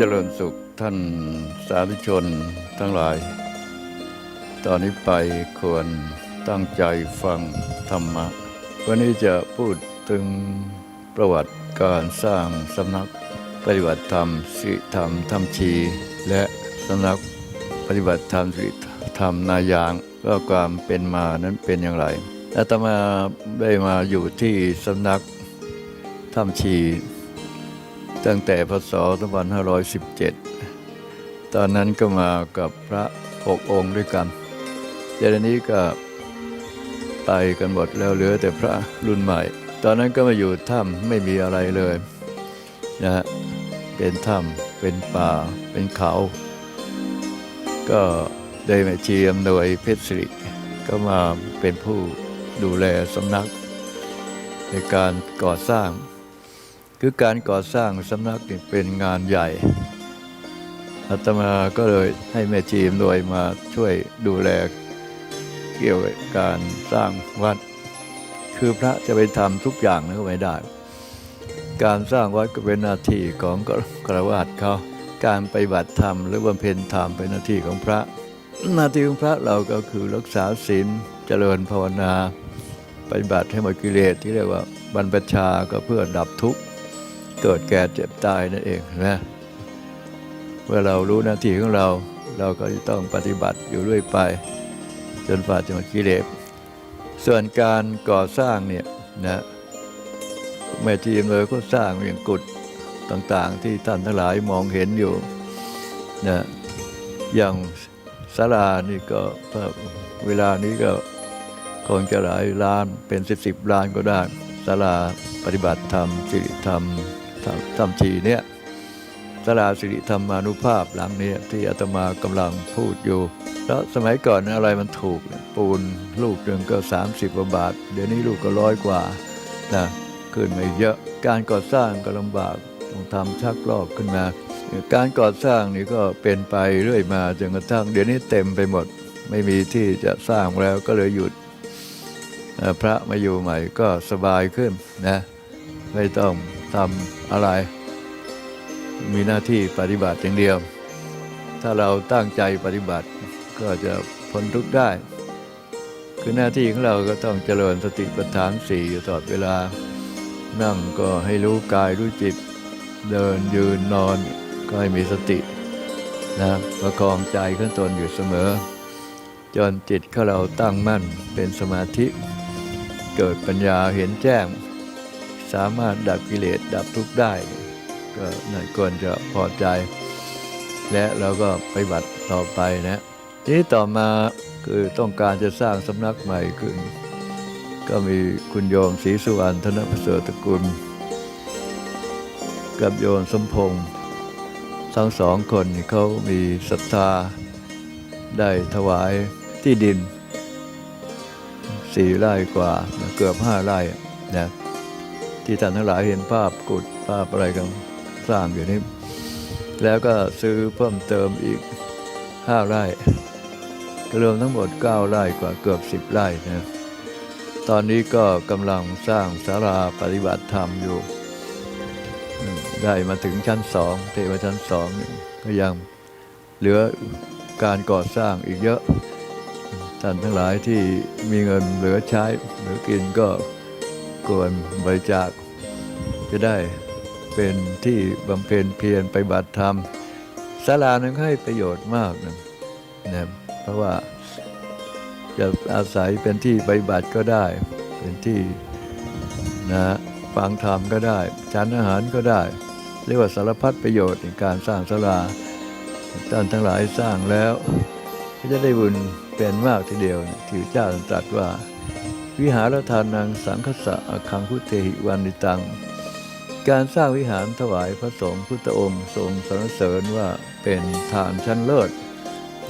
จริญสุขท่านสาธุชนทั้งหลาย ตอนนี้ไปควรตั้งใจฟังธรรมะ วันนี้จะพูดถึงประวัติการสร้างสำนักปฏิบัติธรรมสิธรรมธรรมชี และสำนักปฏิบัติธรรมสิริธรรมนายางว่าความเป็นมานั้นเป็นอย่างไรอาตมาได้มาอยู่ที่สำนักธรรมชี ตั้งแต่พศ 2517 ตอนนั้นก็มากับพระหกองค์ด้วยกันเดี๋ยวนี้ก็ไปกันหมดแล้วเหลือแต่พระรุ่นใหม่ ตอนนั้นก็มาอยู่ถ้ำไม่มีอะไรเลยนะฮะเป็นถ้ำเป็นป่า เป็นเขา ก็ได้มาเชียมโดยเพชรสิริก็มาเป็นผู้ดูแลสำนัก ในการก่อสร้าง คือการก่อสร้างสำนักเป็นงานใหญ่อาตมาก็เลยให้แม่จีมโดยมาช่วยดูแลเกี่ยวกับการสร้างวัด คือพระจะไปทำทุกอย่างนั้นก็ไม่ได้ การสร้างวัดก็เป็นหน้าที่ของกระวาดเขาการไปบัติธรรม หรือบำเพ็ญธรรมเป็นหน้าที่ของพระ หน้าที่ของพระเราก็คือรักษาศีลเจริญภาวนาปฏิบัติให้หมดกิเลสที่เรียกว่าบรรพชาก็เพื่อดับทุกข์ เกิดแก่เจ็บตายนั่นเองนะเมื่อเรารู้หน้าที่ของเรา เราก็จะต้องปฏิบัติอยู่เรื่อยไป จนฝ่าจะหมดกิเลสส่วนการก่อสร้างเนี่ยนะแม่ทีมเลยก็สร้างอย่างกุฏต่างๆ ที่ท่านทั้งหลายมองเห็นอยู่นะอย่างศาลานี่ก็เวลานี้ก็คงจะหลายล้านเป็นสิบสิบล้านก็ได้ศาลาปฏิบัติธรรมสิริธรรม ธรรมธรรมชีเนี่ยศาลาสิริธรรมานุภาพหลังนี้ที่อาตมากำลังพูดอยู่ แล้วสมัยก่อนอะไรมันถูก ปูนลูกหนึ่งก็ 30กว่าบาท เดี๋ยวนี้ลูกก็ร้อยกว่านะขึ้นมาเยอะการก่อสร้างก็ลำบากต้องทำชักลอกขึ้นมา การก่อสร้างนี่ก็เป็นไปเรื่อยมาจนกระทั่งเดี๋ยวนี้เต็มไปหมด ไม่มีที่จะสร้างแล้วก็เลยหยุดพระมาอยู่ใหม่ก็สบายขึ้นนะไม่ต้อง ทำอะไร มีหน้าที่ปฏิบัติอย่างเดียว ถ้าเราตั้งใจปฏิบัติก็จะพ้นทุกข์ได้ คือหน้าที่ของเราก็ต้องเจริญสติปัฏฐานสี่อยู่ตลอดเวลา นั่งก็ให้รู้กายรู้จิต เดินยืนนอนก็ให้มีสตินะประคองใจขึ้นตนอยู่เสมอ จนจิตของเราตั้งมั่นเป็นสมาธิ เกิดปัญญาเห็นแจ้ง สามารถดับกิเลสดับทุกข์ได้ ก็นั่นควรจะพอใจ และเราก็ไปฏิบัติต่อไปนะทีนี้ต่อมาคือต้องการจะสร้างสำนักใหม่ขึ้น ก็มีคุณโยมศรีสุวรรณธนประเสริฐกุล กับโยมสมพงษ์ทั้งสองคนเขามีศรัทธา ได้ถวายที่ดินสี่ไร่กว่าเกือบห้าไร่นะ ที่ท่านทั้งหลายเห็นภาพกุดภาพอะไรกันสร้างอยู่นี่แล้วก็ซื้อเพิ่มเติมอีกห้าไร่รวมทั้งหมดเก้าไร่กว่าเกือบสิบไร่นะตอนนี้ก็กำลังสร้างศาลาปฏิบัติธรรมอยู่ ได้มาถึงชั้นสองเทมาชั้นสองก็ยังเหลือการก่อสร้างอีกเยอะท่านทั้งหลายที่มีเงินเหลือใช้เหลือกินก็ ควรบริจาคจะได้เป็นที่บำเพ็ญเพียรไปบัติธรรมศาลานั้นให้ประโยชน์มากนะนะเพราะว่าจะอาศัยเป็นที่ไปบัติก็ได้ เป็นที่นะฟังธรรมก็ได้ฉันอาหารก็ได้ เรียกว่าสารพัดประโยชน์ในการสร้างศาลาท่านทั้งหลายสร้างแล้ว ก็จะได้บุญเป็นมากทีเดียวที่เจ้าตรัสว่า วิหารทานังสังคสะอคังพุทเทหิวันิตัง การสร้างวิหารถวายพระสงฆ์พุทธองค์ทรงสรรเสริญว่าเป็นทานชั้นเลิศ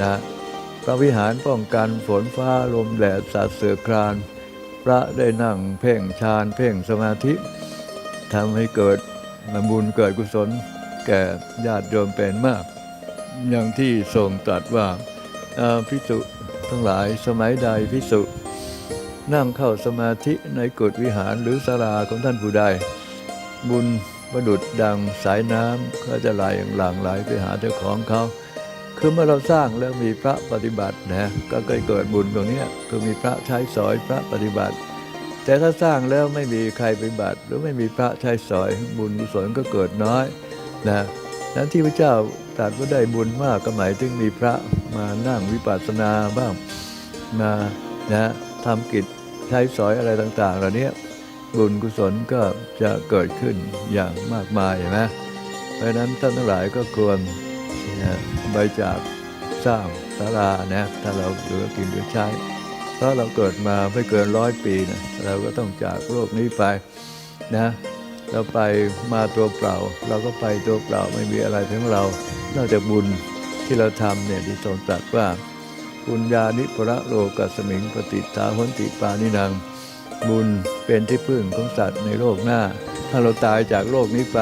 นะพระวิหารป้องกันฝนฟ้าลมแดดสาดเสือคราน พระได้นั่งเพ่งฌานเพ่งสมาธิทำให้เกิดบุญเกิดกุศลแก่ญาติโยมเป็นมาก อย่างที่ทรงตรัสว่าพิสุทั้งหลายสมัยใดพิสุ นั่งเข้าสมาธิในกุฏวิหารหรือศาลาของท่านผู้ใด บุญประดุดดังสายน้ำเขาจะไหลหลั่งไหลไปหาเจ้าของเขา คือเมื่อเราสร้างแล้วมีพระปฏิบัตินะก็เกิดเกิดบุญตรงนี้คือมีพระใช้สอยพระปฏิบัติ แต่ถ้าสร้างแล้วไม่มีใครปฏิบัติ หรือไม่มีพระใช้สอยบุญกุศลก็เกิดน้อยนะนั้นที่พระเจ้าตรัสว่าได้บุญมากก็หมายถึงมีพระมานั่งวิปัสสนาบ้างมานะ ทำกิจใช้สอยอะไรต่างๆ เหล่านี้บุญกุศลก็จะเกิดขึ้นอย่างมากมายเห็นไหมเพราะนั้นท่านทั้งหลายก็ควรนะบริจาคสร้างศาลานะถ้าเราเหลือกินเหลือใช้ เพราะเราเกิดมาไม่เกินร้อยปีนะเราก็ต้องจากโลกนี้ไปนะเราไปมาตัวเปล่า เราก็ไปตัวเปล่าไม่มีอะไรทั้งเรานอกจากบุญที่เราทำเนี่ยที่ทรงตรัสว่า บุญญาณิประโลกัสมิงปฏิทาหนติปานินัง บุญเป็นที่พึ่งของสัตว์ในโลกหน้า ถ้าเราตายจากโลกนี้ไป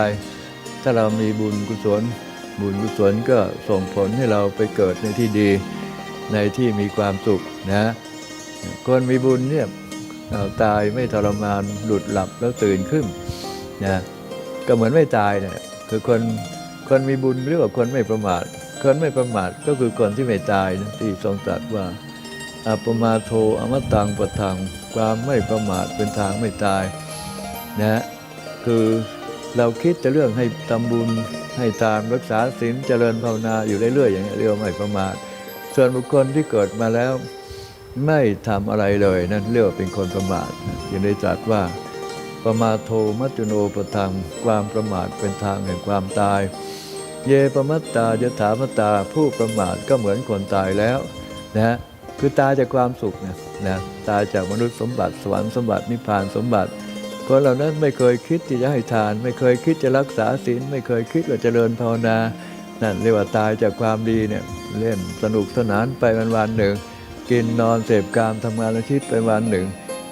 ถ้าเรามีบุญกุศล บุญกุศลก็ส่งผลให้เราไปเกิดในที่ดี ในที่มีความสุขนะคนมีบุญเนี่ยเอ่อตายไม่ทรมานหลุดหลับแล้วตื่นขึ้นนะก็เหมือนไม่ตายเนี่ยคือคนคนมีบุญเรียกว่าคนไม่ประมาท คนไม่ประมาทก็คือคนที่ไม่ตายนะที่ทรงตรัสว่าอัปมาโทอมตังปะทังความไม่ประมาทเป็นทางไม่ตายนะคือเราคิดแต่เรื่องให้ทำบุญให้ทานรักษาศีลเจริญภาวนาอยู่เรื่อยๆอย่างนี้เรียกว่าไม่ประมาท ส่วนบุคคลที่เกิดมาแล้วไม่ทำอะไรเลยนั่นเรียกว่าเป็นคนประมาทยังได้ตรัสว่าประมาโทมัจจุโนปะทังความประมาทเป็นทางแห่งความตาย เยปมัตตายถามตตาผู้ประมาทก็เหมือนคนตายแล้วนะคือตายจากความสุขนะนะตายจากมนุษย์สมบัติสวรรค์สมบัตินิพพานสมบัติคนเหล่านั้นไม่เคยคิดที่จะให้ทาน ไม่เคยคิดจะรักษาศีลไม่เคยคิดว่าเจริญภาวนานั่นเรียกว่าตายจากความดีเนี่ยเล่นสนุกสนานไปวันวันหนึ่ง กินนอนเสพกามทำงานอาชีพไปวันหนึ่ง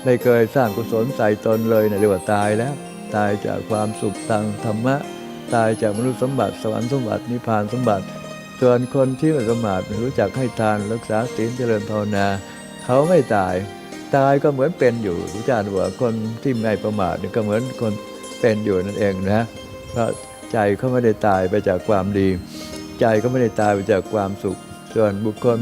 ไม่เคยสร้างกุศลใส่ตนเลยนะเรียกว่าตายแล้ว ตายจากความสุขทางธรรมะ ตายจากมนุษย์สมบัติสวรรค์สมบัตินิพพานสมบัติ ส่วนคนที่ไม่ประมาทรู้จักให้ทานรักษาศีลเจริญภาวนา เขาไม่ตาย ตายก็เหมือนเป็นอยู่รู้จักว่าคนที่ไม่ประมาทก็เหมือนคนเป็นอยู่นั่นเองนะเพราะใจเขาไม่ได้ตายไปจากความดี ใจก็ไม่ได้ตายไปจากความสุข ส่วนบุคคล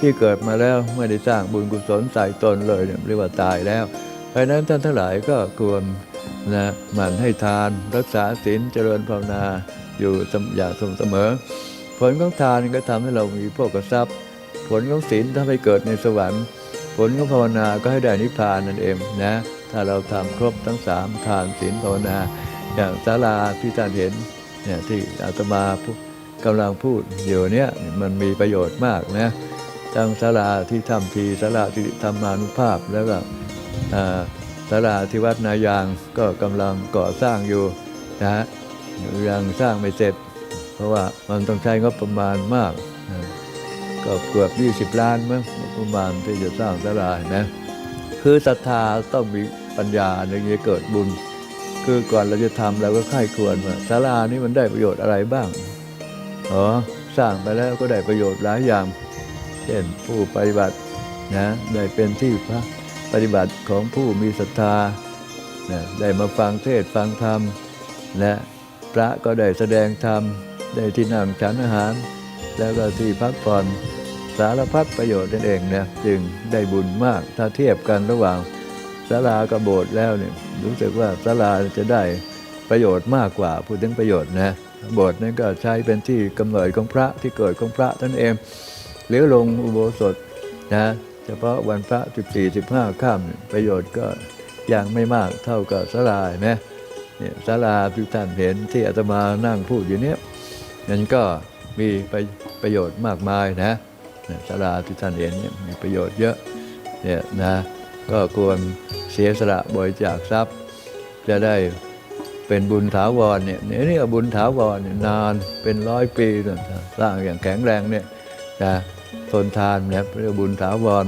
ที่เกิดมาแล้วไม่ได้สร้างบุญกุศลใส่ตนเลยเนี่ยเรียกว่าตายแล้วเพราะนั้นท่านทั้งหลายก็ควร นะหมั่นให้ทานรักษาศีลเจริญภาวนาอยู่สมอย่างสม่ำเสมอ ผลของทานก็ทำให้เรามีโภคทรัพย์ ผลของศีลทำให้เกิดในสวรรค์ ผลของภาวนาก็ให้ได้นิพพานนั่นเองนะถ้าเราทำครบทั้งสามทานศีลภาวนา อย่างศาลาที่ท่านเห็นเนี่ยที่อาตมาพูดกำลังพูดอยู่เนี่ยมันมีประโยชน์มากนะทั้งศาลาที่ทำทีศาลาที่ธรรมานุภาพแล้วก็อ่า ศาลาที่วัดนายางก็กำลังก่อสร้างอยู่นะฮะยังสร้างไม่เสร็จ เพราะว่ามันต้องใช้งบประมาณมากนะก็เกือบ 20 ล้านมั้งงบประมาณที่จะสร้างศาลานะคือศรัทธาต้องมีปัญญาถึงจะเกิดบุญ คือก่อนเราจะทำเราก็ค่ายควรว่าศาลานี้มันได้ประโยชน์อะไรบ้างอ๋อสร้างไปแล้วก็ได้ประโยชน์หลายอย่าง เช่นผู้ปฏิบัตินะได้เป็นที่พระ ฏิบัติของผู้มีศรัทธานะได้มาฟังเทศฟังธรรมและพระก็ได้แสดงธรรม ได้ที่นั่งฉันอาหาร แล้วก็ที่พักผ่อนสารพัดประโยชน์นั่นเองนะจึงได้บุญมากถ้าเทียบกันระหว่างศาลากับโบสแล้วเนี่ยรู้สึกว่าศาลาจะได้ประโยชน์มากกว่าพูดถึงประโยชน์นะโบสถ์นั้นก็ใช้เป็นที่กำเนิดของพระที่เกิดของพระท่านเองหรือลงอุโบสถนะ เฉพาะวันพระ 14 15ค่ำประโยชน์ก็ยังไม่มากเท่ากับศาลาห็นไหมเนี่ยศาลาที่ท่านเห็นที่อาตมานั่งพูดอยู่เนี้ยนั้นก็มีประประโยชน์มากมายนะเนี่ยศาลาที่ท่านเห็นเนี่ยมีประโยชน์เยอะเนี่ยนะก็ควรเสียสละบริจาคทรัพย์ จะได้เป็นบุญถาวรเนี่ยเนี่ยนี่บุญถาวรเนี่ยนานเป็นร้อยปีนะสร้างอย่างแข็งแรงเนี่ยนะ ทนทานเนี่ยเรียกบุญถาวร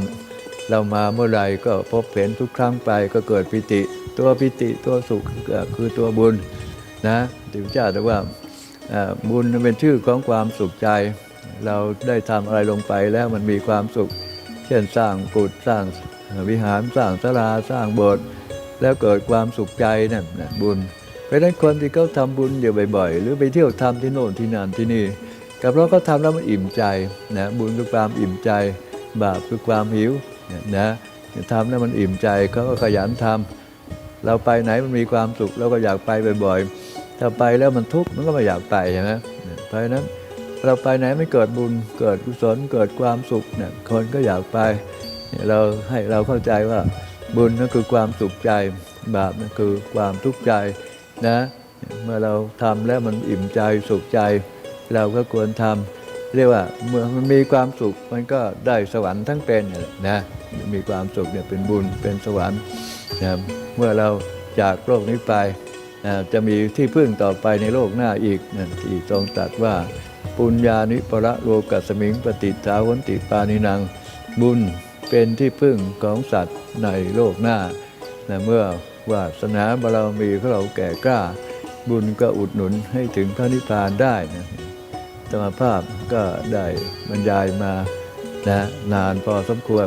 เรามาเมื่อไรก็พบเห็นทุกครั้งไปก็เกิดปิติ ตัวปิติตัวสุขคือตัวบุญนะที่พเจ้าแต่ว่าบุญเป็นชื่อของความสุขใจ เราได้ทำอะไรลงไปแล้วมันมีความสุข เช่นสร้างกุฏสร้างวิหารสร้างศาลาสร้างโบสถ์แล้วเกิดความสุขใจนั่นนะบุญเพราะฉะนั้นคนที่เขาทำบุญอยู่บ่อยๆ หรือไปเที่ยวทำที่โน่นที่นั่นที่นี่ กับเราะเขาทำแล้วมันอิ่มใจนะบุญคือความอิ่มใจ บาปคือความหิวนะทำแล้วมันอิ่มใจเขาก็ขยันทำเราไปไหนมันมีความสุขเราก็อยากไปบ่อยๆถ้าไปแล้วมันทุกข์มันก็ไม่อยากไปใช่ไหมเนี่ยเพราะฉะนั้นเราไปไหนไม่เกิดบุญเกิดกุศลเกิดความสุขเนี่ยคนก็อยากไปเนี่ยเราให้เราเข้าใจว่าบุญนั่นคือความสุขใจ บาปนั่นคือความทุกข์ใจนะเมื่อเราทำแล้วมันอิ่มใจสุขใจ เราก็ควรทำเรียกว่าเมื่อมันมีความสุขมันก็ได้สวรรค์ทั้งเป็นนั่นแหละนะมีความสุขเนี่ยเป็นบุญเป็นสวรรค์นะเมื่อเราจากโลกนี้ไปนะจะมีที่พึ่งต่อไปในโลกหน้าอีกนั่นที่ทรงตรัสว่า ปุญญานิประโลกัสสมิงปฏิทาวันติปานินังบุญเป็นที่พึ่งของสัตว์ในโลกหน้านะเมื่อวาสนาบารมีของเราแก่กล้า บุญก็อุดหนุนให้ถึงพระนิพพานได้นะ ธรรมภาพก็ได้บรรยายมานะนานพอสมควร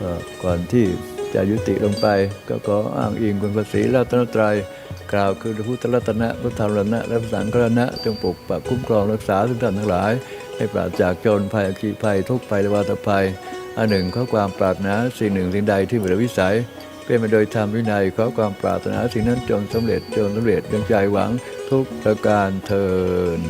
ก็ก่อนที่จะยุติลงไป ก็ขออ้างอิงคุณพระศรีรัตนตรัยกล่าวคือพุทธรัตนะพระธรรมรัตนะและพระสังฆรัตนะจงปกปักคุ้มครองรักษาทุกท่านทั้งหลาย ให้ปราศจากโจรภัยอัคคีภัยทุกภัยและวาตภัยอันหนึ่งข้อความปรารถนาสิ่งหนึ่งสิ่งใดที่เหมือวิสัยเป็นไปโดยธรรมวินัยขอความปรารถนาสิ่งนั้นจงสำเร็จจงสำเร็จดังใจหวังทุกประการเทิน